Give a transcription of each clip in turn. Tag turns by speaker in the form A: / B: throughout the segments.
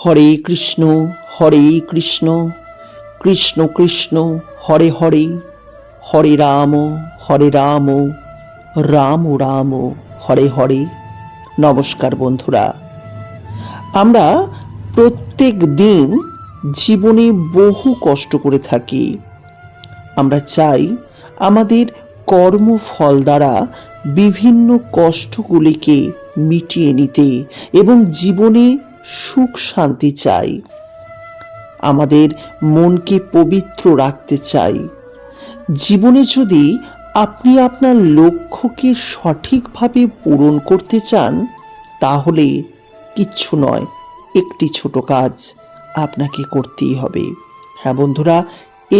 A: হরে কৃষ্ণ হরে কৃষ্ণ কৃষ্ণ কৃষ্ণ হরে হরে হরে রাম হরে রাম রাম রাম হরে হরে নমস্কার বন্ধুরা আমরা প্রত্যেক দিন জীবনে বহু কষ্ট করে থাকি আমরা চাই আমাদের কর্মফল দ্বারা বিভিন্ন কষ্টগুলিকে মিটিয়ে নিতে এবং জীবনে সুখ শান্তি চাই আমাদের মনকে পবিত্র রাখতে চাই জীবনে যদি আপনি আপনার লক্ষ্যকে সঠিকভাবে পূরণ করতে চান তাহলে কিচ্ছু নয় একটি ছোট কাজ আপনাকে করতেই হবে হ্যাঁ বন্ধুরা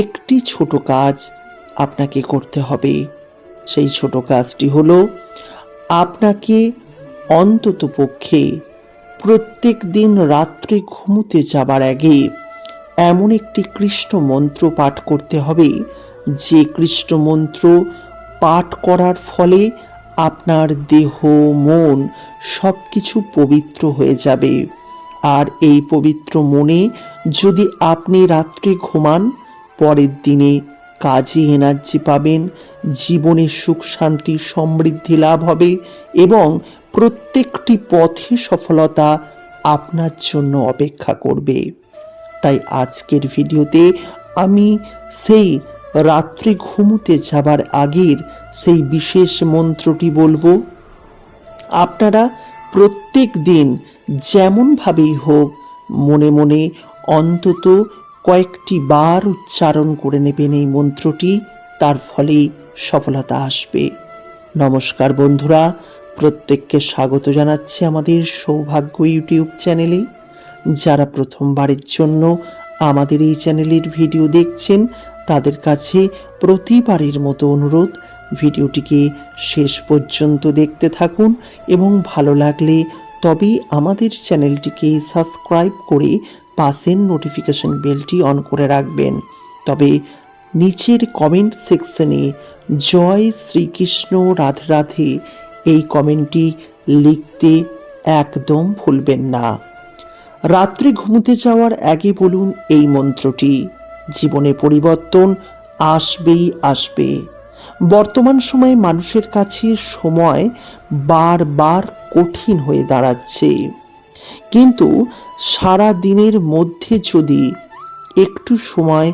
A: একটি ছোট কাজ আপনাকে করতে হবে সেই ছোট কাজটি হলো আপনাকে অন্ততপক্ষে প্রত্যেক দিন রাত্রে ঘুমুতে যাবার আগে এমন একটি কৃষ্ণ মন্ত্র পাঠ করতে হবে যে কৃষ্ণ মন্ত্র পাঠ করার ফলে আপনার দেহ মন সব কিছু পবিত্র হয়ে যাবে আর এই পবিত্র মনে যদি আপনি রাত্রে ঘুমান পরের দিনে কাজে এনার্জি পাবেন জীবনে সুখ শান্তি সমৃদ্ধি লাভ হবে এবং প্রত্যেকটি পথে সফলতা আপনার জন্য অপেক্ষা করবে তাই আজকের ভিডিওতে আমি সেই রাত্রে ঘুমুতে যাবার আগের সেই বিশেষ মন্ত্রটি বলবো আপনারা প্রত্যেক দিন যেমনভাবেই হোক মনে মনে অন্তত কয়েকটি বার উচ্চারণ করে নেবেন এই মন্ত্রটি তার ফলেই সফলতা আসবে নমস্কার বন্ধুরা প্রত্যেককে স্বাগত জানাচ্ছি আমাদের সৌভাগ্য ইউটিউব চ্যানেলে যারা প্রথমবারের জন্য আমাদের এই চ্যানেলের ভিডিও দেখছেন তাদের কাছে প্রতিবারের মতো অনুরোধ ভিডিওটিকে শেষ পর্যন্ত দেখতে থাকুন এবং ভালো লাগলে তবেই আমাদের চ্যানেলটিকে সাবস্ক্রাইব করে পাশের নোটিফিকেশন বেলটি অন করে রাখবেন তবে নিচের কমেন্ট সেকশনে জয় শ্রীকৃষ্ণ রাধে রাধে এই কমেন্টটি লিখতে একদম ভুলবেন না রাত্রে ঘুমোতে যাওয়ার আগে বলুন এই মন্ত্রটি জীবনে পরিবর্তন আসবেই আসবে বর্তমান সময়ে মানুষের কাছে সময় বারবার কঠিন হয়ে দাঁড়াচ্ছে কিন্তু সারা দিনের মধ্যে যদি একটু সময়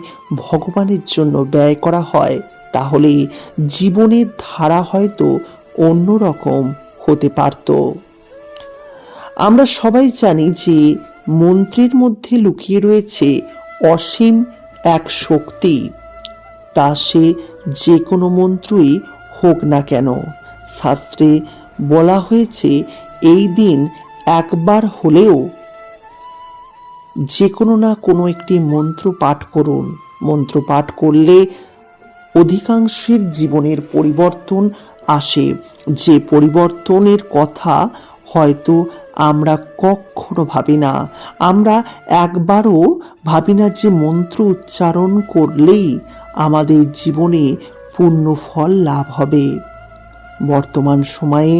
A: ভগবানের জন্য ব্যয় করা হয় তাহলে জীবনের ধারা হয়তো অন্য রকম হতে পারত আমরা সবাই জানি যে মন্ত্রীর মধ্যে লুকিয়ে রয়েছে অসীম এক শক্তি তা সে যে কোনো মন্ত্রই হোক না কেন শাস্ত্রে বলা হয়েছে এই দিন একবার হলেও যে কোনো না কোনো একটি মন্ত্র পাঠ করুন মন্ত্র পাঠ করলে অধিকাংশের জীবনের পরিবর্তন আসে যে পরিবর্তনের কথা হয়তো আমরা কখনো ভাবি না আমরা একবারও ভাবি না যে মন্ত্র উচ্চারণ করলেই আমাদের জীবনে পূর্ণ ফল লাভ হবে বর্তমান সময়ে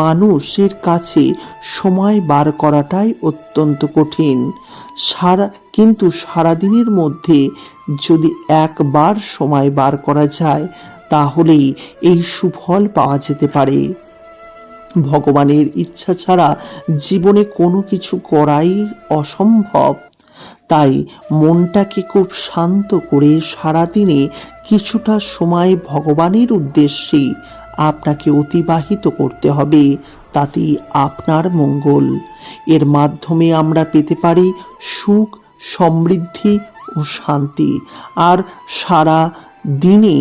A: মানুষের কাছে সময় বার করাটাই অত্যন্ত কঠিন সারা কিন্তু সারাদিনের মধ্যে যদি একবার সময় বার করা যায় তাহলেই এই সুফল পাওয়া যেতে পারে ভগবানের ইচ্ছা ছাড়া জীবনে কোনো কিছু করাই অসম্ভব তাই মনটাকে খুব শান্ত করে সারাদিনে কিছুটা সময় ভগবানের উদ্দেশ্যে আপনাকে অতিবাহিত করতে হবে তাতেই আপনার মঙ্গল এর মাধ্যমে আমরা পেতে পারি সুখ সমৃদ্ধি ও শান্তি আর সারা দিনে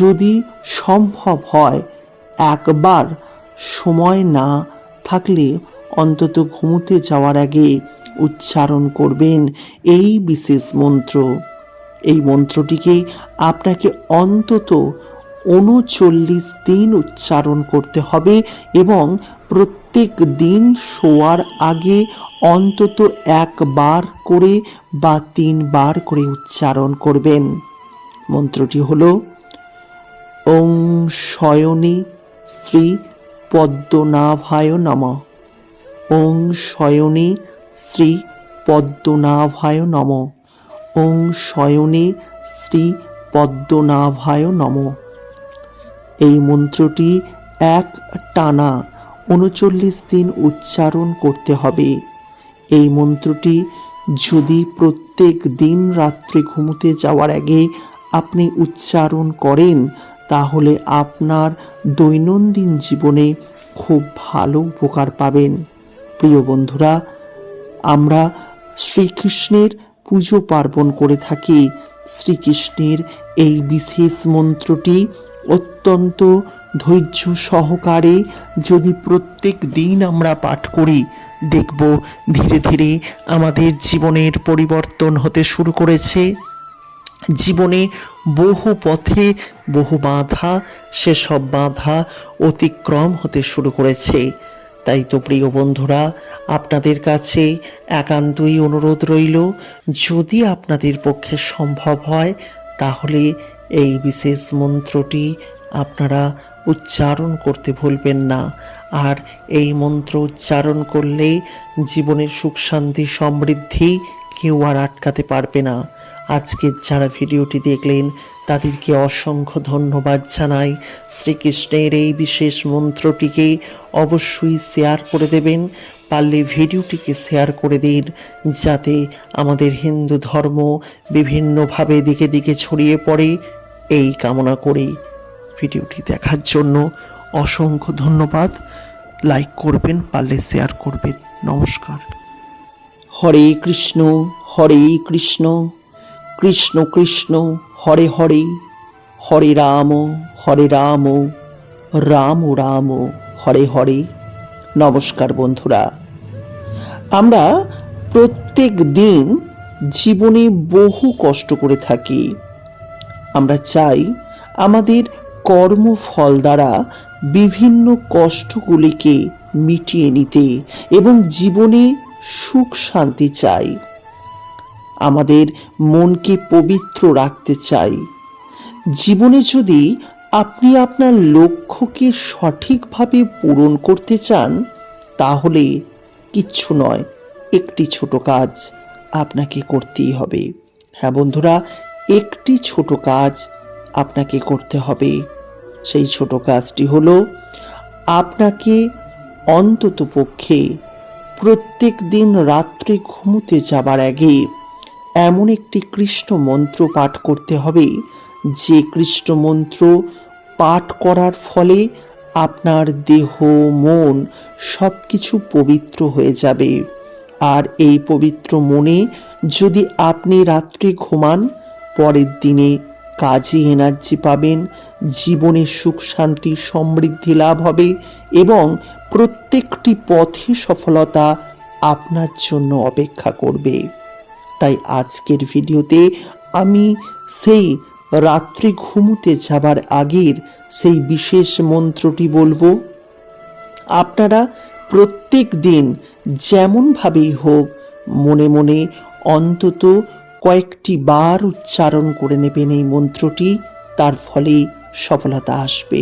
A: যদি সম্ভব হয় একবার সময় না থাকলে অন্তত ঘুমোতে যাওয়ার আগে উচ্চারণ করবেন এই বিশেষ মন্ত্র এই মন্ত্রটিকে আপনাকে অন্তত উনচল্লিশ দিন উচ্চারণ করতে হবে এবং প্রত্যেক দিন শোয়ার আগে অন্তত একবার করে বা তিনবার করে উচ্চারণ করবেন মন্ত্রটি হল ওং শয়নী শ্রী পদ্মনাভায় নম ওং শয়নী শ্রী পদ্মনাভায় নম ওং শয়নী শ্রী পদ্মনাভায় নম এই মন্ত্রটি এক টানা উনচল্লিশ দিন উচ্চারণ করতে হবে এই মন্ত্রটি যদি প্রত্যেক দিন রাত্রে ঘুমোতে যাওয়ার আগে আপনি উচ্চারণ করেন তাহলে আপনার দৈনন্দিন জীবনে খুব ভালো উপকার পাবেন প্রিয় বন্ধুরা আমরা শ্রীকৃষ্ণের পুজো পার্বণ করে থাকি শ্রীকৃষ্ণের এই বিশেষ মন্ত্রটি অত্যন্ত ধৈর্য সহকারে যদি প্রত্যেক দিন আমরা পাঠ করি দেখব ধীরে ধীরে আমাদের জীবনের পরিবর্তন হতে শুরু করেছে জীবনে বহু পথে বহু বাধা সেসব বাধা অতিক্রম হতে শুরু করেছে তাই তো প্রিয় বন্ধুরা আপনাদের কাছে একান্তই অনুরোধ রইল যদি আপনাদের পক্ষে সম্ভব হয় তাহলে এই বিশেষ মন্ত্রটি আপনারা উচ্চারণ করতে ভুলবেন না আর এই মন্ত্র উচ্চারণ করলে জীবনের সুখ শান্তি সমৃদ্ধি কেউ আর আটকাতে পারবে না আজকের যারা ভিডিওটি দেখলেন তাদেরকে অসংখ্য ধন্যবাদ জানাই শ্রীকৃষ্ণের এই বিশেষ মন্ত্রটিকে অবশ্যই শেয়ার করে দেবেন পারলে ভিডিওটিকে শেয়ার করে দিন যাতে আমাদের হিন্দু ধর্ম বিভিন্নভাবে দিকে দিকে ছড়িয়ে পড়ে এই কামনা করে ভিডিওটি দেখার জন্য অসংখ্য ধন্যবাদ লাইক করবেন পারলে শেয়ার করবেন নমস্কার হরে কৃষ্ণ হরে কৃষ্ণ কৃষ্ণ কৃষ্ণ হরে হরে হরে রাম হরে রাম রাম রাম হরে হরে নমস্কার বন্ধুরা আমরা প্রত্যেক দিন জীবনে বহু কষ্ট করে থাকি আমরা চাই আমাদের কর্মফল দ্বারা বিভিন্ন কষ্টগুলিকে মিটিয়ে নিতে এবং জীবনে সুখ শান্তি চাই আমাদের মনকে পবিত্র রাখতে চাই জীবনে যদি আপনি আপনার লক্ষ্যকে সঠিকভাবে পূরণ করতে চান তাহলে কিচ্ছু নয় একটি ছোট কাজ আপনাকে করতেই হবে হ্যাঁ বন্ধুরা একটি ছোট কাজ আপনাকে করতে হবে সেই ছোট কাজটি হলো আপনাকে অন্ততপক্ষে প্রত্যেক দিন রাত্রে ঘুমোতে যাবার আগে এমন একটি কৃষ্ণ মন্ত্র পাঠ করতে হবে যে কৃষ্ণ মন্ত্র পাঠ করার ফলে আপনার দেহ মন সব কিছু পবিত্র হয়ে যাবে আর এই পবিত্র মনে যদি আপনি রাত্রে ঘুমান পরের দিনে কাজে এনার্জি পাবেন জীবনে সুখ শান্তি সমৃদ্ধি লাভ হবে এবং প্রত্যেকটি পথে সফলতা আপনার জন্য অপেক্ষা করবে তাই আজকের ভিডিওতে আমি সেই রাত্রে ঘুমুতে যাবার আগের সেই বিশেষ মন্ত্রটি বলবো আপনারা প্রত্যেক দিন যেমনভাবেই হোক মনে মনে অন্তত কয়েকটি বার উচ্চারণ করে নেবেন এই মন্ত্রটি তার ফলে সফলতা আসবে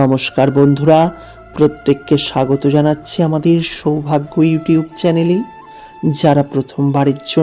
A: নমস্কার বন্ধুরা প্রত্যেককে স্বাগত জানাচ্ছি আমাদের সৌভাগ্য ইউটিউব চ্যানেলে যারা প্রথমবারের জন্য